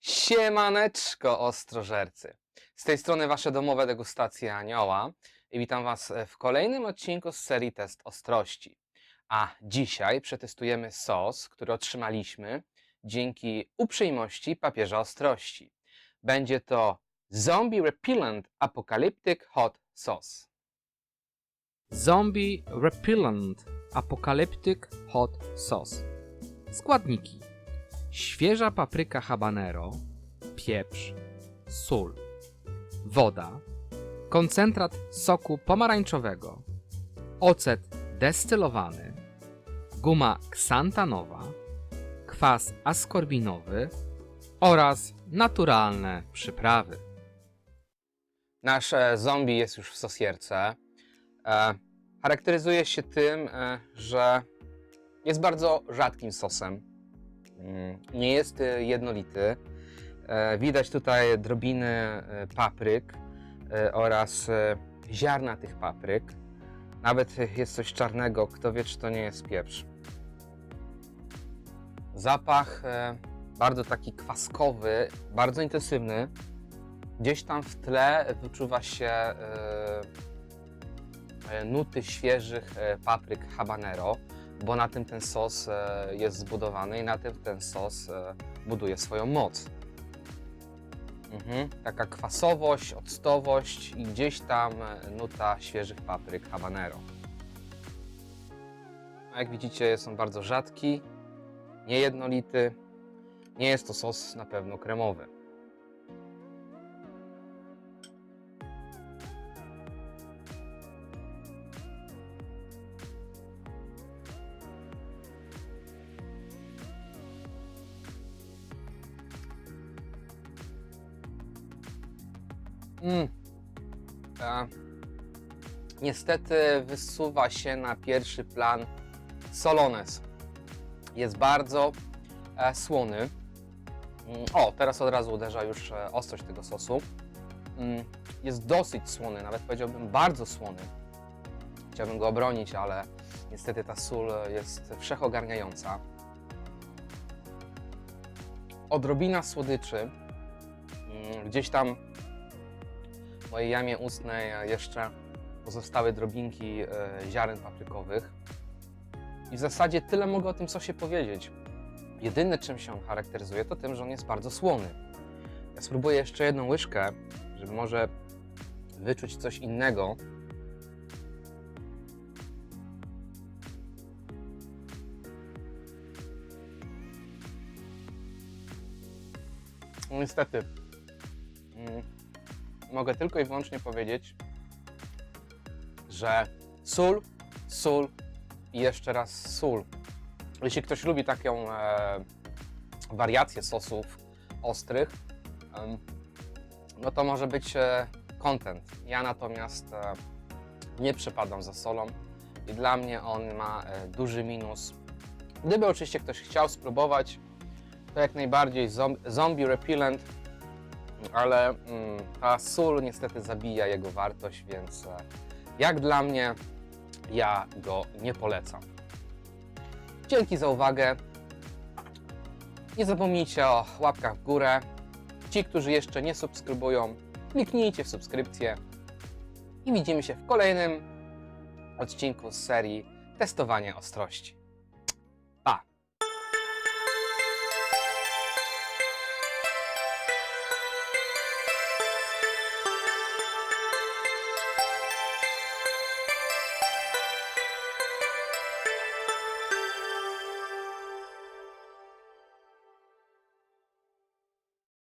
Siemaneczko, ostrożercy. Z tej strony wasze domowe degustacje anioła i witam was w kolejnym odcinku z serii Test Ostrości. A dzisiaj przetestujemy sos, który otrzymaliśmy dzięki uprzejmości papieża ostrości. Będzie to Zombie Repellent Apocalyptic Hot Sauce. Zombie Repellent Apocalyptic Hot Sauce. Składniki: świeża papryka habanero, pieprz, sól, woda, koncentrat soku pomarańczowego, ocet destylowany, guma ksantanowa, kwas askorbinowy oraz naturalne przyprawy. Nasz e, zombie jest już w sosierce. E, charakteryzuje się tym, e, że jest bardzo rzadkim sosem. Mm, Nie jest e, jednolity. E, Widać tutaj drobiny e, papryk oraz ziarna tych papryk. Nawet jest coś czarnego, kto wie, czy to nie jest pieprz. Zapach bardzo taki kwaskowy, bardzo intensywny. Gdzieś tam w tle wyczuwa się nuty świeżych papryk habanero, bo na tym ten sos e, jest zbudowany i na tym ten sos e, buduje swoją moc. Mhm. Taka kwasowość, octowość i gdzieś tam e, nuta świeżych papryk habanero. A Jak widzicie, jest on bardzo rzadki, niejednolity. Nie jest to sos na pewno kremowy. Mm. E, niestety wysuwa się na pierwszy plan solones. Jest bardzo e, słony. Mm, O, teraz od razu uderza już e, ostrość tego sosu. Mm, Jest dosyć słony, nawet powiedziałbym bardzo słony. Chciałbym go obronić, ale niestety ta sól jest wszechogarniająca. Odrobina słodyczy. Mm, Gdzieś tam w mojej jamie ustnej jeszcze pozostały drobinki e, ziaren paprykowych. I w zasadzie tyle mogę o tym sosie powiedzieć. Jedyne czym się on charakteryzuje to tym, że on jest bardzo słony. Ja spróbuję jeszcze jedną łyżkę, żeby może wyczuć coś innego. Niestety, mm, mogę tylko i wyłącznie powiedzieć, że sól, sól i jeszcze raz sól. Jeśli ktoś lubi taką e, wariację sosów ostrych, em, no to może być e, content. Ja natomiast e, nie przepadam za solą i dla mnie on ma e, duży minus. Gdyby oczywiście ktoś chciał spróbować, to jak najbardziej zom- zombie repellent, ale mm, ta sól niestety zabija jego wartość, więc e, jak dla mnie ja go nie polecam. Dzięki za uwagę. Nie zapomnijcie o łapkach w górę. Ci, którzy jeszcze nie subskrybują, kliknijcie w subskrypcję. I widzimy się w kolejnym odcinku z serii Testowanie Ostrości.